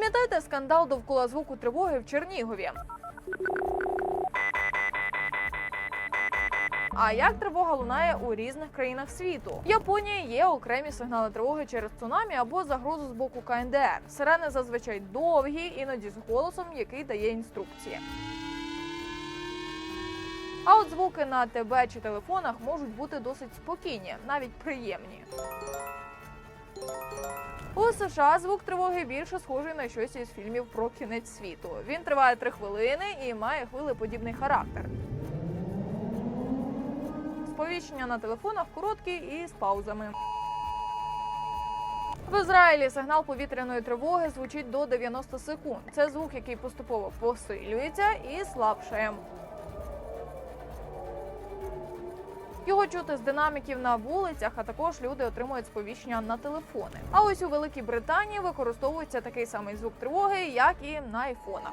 Пам'ятаєте скандал довкола звуку тривоги в Чернігові? А як тривога лунає у різних країнах світу? В Японії є окремі сигнали тривоги через цунамі або загрозу з боку КНДР. Сирени зазвичай довгі, іноді з голосом, який дає інструкції. А от звуки на ТБ чи телефонах можуть бути досить спокійні, навіть приємні. У США звук тривоги більше схожий на щось із фільмів про кінець світу. Він триває три хвилини і має хвилеподібний характер. Сповіщення на телефонах короткі і з паузами. В Ізраїлі сигнал повітряної тривоги звучить до 90 секунд. Це звук, який поступово посилюється і слабшає. Його чути з динаміків на вулицях, а також люди отримують сповіщення на телефони. А ось у Великій Британії використовується такий самий звук тривоги, як і на айфонах.